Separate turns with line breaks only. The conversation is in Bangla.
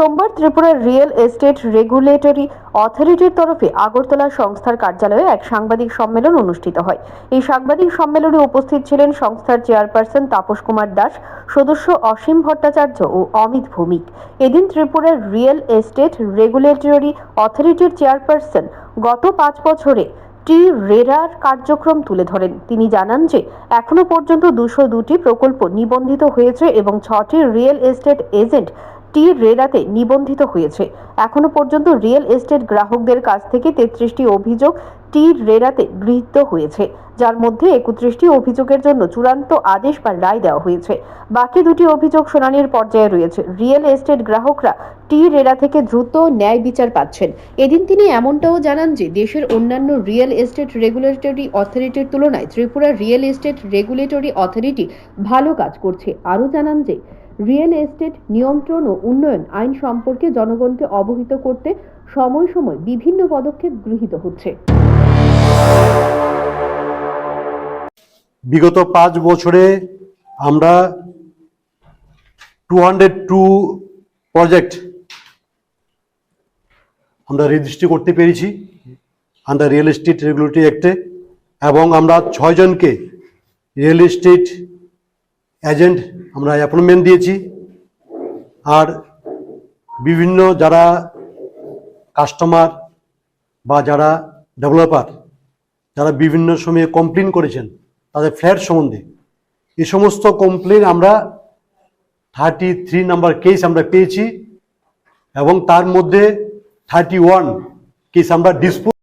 সোমবার ত্রিপুরার রিয়েল এস্টেট রেগুলেটরি অথরিটির তরফে আগরতলা সংস্থার কার্যালয়ে এক সাংবাদিক সম্মেলন অনুষ্ঠিত হয়। এই সাংবাদিক সম্মেলনে উপস্থিত ছিলেন সংস্থার চেয়ারপারসন তাপস কুমার দাস, সদস্য অসীম ভট্টাচার্য ও অমিত ভৌমিক। এদিন ত্রিপুরার রিয়েল এস্টেট রেগুলেটরি অথরিটির চেয়ারপারসন গত পাঁচ বছরে টি রেরার কার্যক্রম তুলে ধরেন। তিনি জানান যে, এখনও পর্যন্ত দুশো দুটি প্রকল্প নিবন্ধিত হয়েছে এবং ছটি রিয়েল এস্টেট এজেন্ট টি রেরাতে নিবন্ধিত হয়েছে। এখনও পর্যন্ত রিয়েল এস্টেট গ্রাহকদের কাছ থেকে তেত্রিশটি অভিযোগ টি রেরাতে গৃহীত হয়েছে, যার মধ্যে একত্রিশটি অভিযোগের জন্য চূড়ান্ত আদেশ বা রায় দেওয়া হয়েছে। বাকি দুটি অভিযোগ শুনানির পর্যায়ে রয়েছে। রিয়েল এস্টেট গ্রাহকরা টি রেরা থেকে দ্রুত ন্যায় বিচার পাচ্ছেন। এদিন তিনি এমনটাও জানান যে, দেশের অন্যান্য রিয়েল এস্টেট রেগুলেটরি অথরিটির তুলনায় Tripura real estate regulatory authority ভালো কাজ করছে। আরও জানান যে রিয়েল এস্টেট নিয়ন্ত্রণ ও উন্নয়ন আইন সম্পর্কে জনগণকে অবহিত করতে সময় সময় বিভিন্ন পদক্ষেপ গৃহীত হচ্ছে।
বিগত পাঁচ বছরে আমরা টু হান্ড্রেড টু প্রজেক্ট আমরা রেজিস্ট্রি করতে পেরেছি আন্ডার রিয়েল এস্টেট রেগুলেটরি অ্যাক্টে এবং আমরা ছয়জনকে রিয়েল এস্টেট এজেন্ট আমরা অ্যাপয়েন্টমেন্ট দিয়েছি। আর বিভিন্ন যারা কাস্টমার বা যারা ডেভেলপার যারা বিভিন্ন সময়ে কমপ্লেন করেছেন, তাদের ফ্ল্যাট সম্বন্ধে। এই সমস্ত কমপ্লেন আমরা থার্টি থ্রি নাম্বার কেস আমরা পেয়েছি এবং তার মধ্যে থার্টি ওয়ান কেস আমরা ডিসপোজ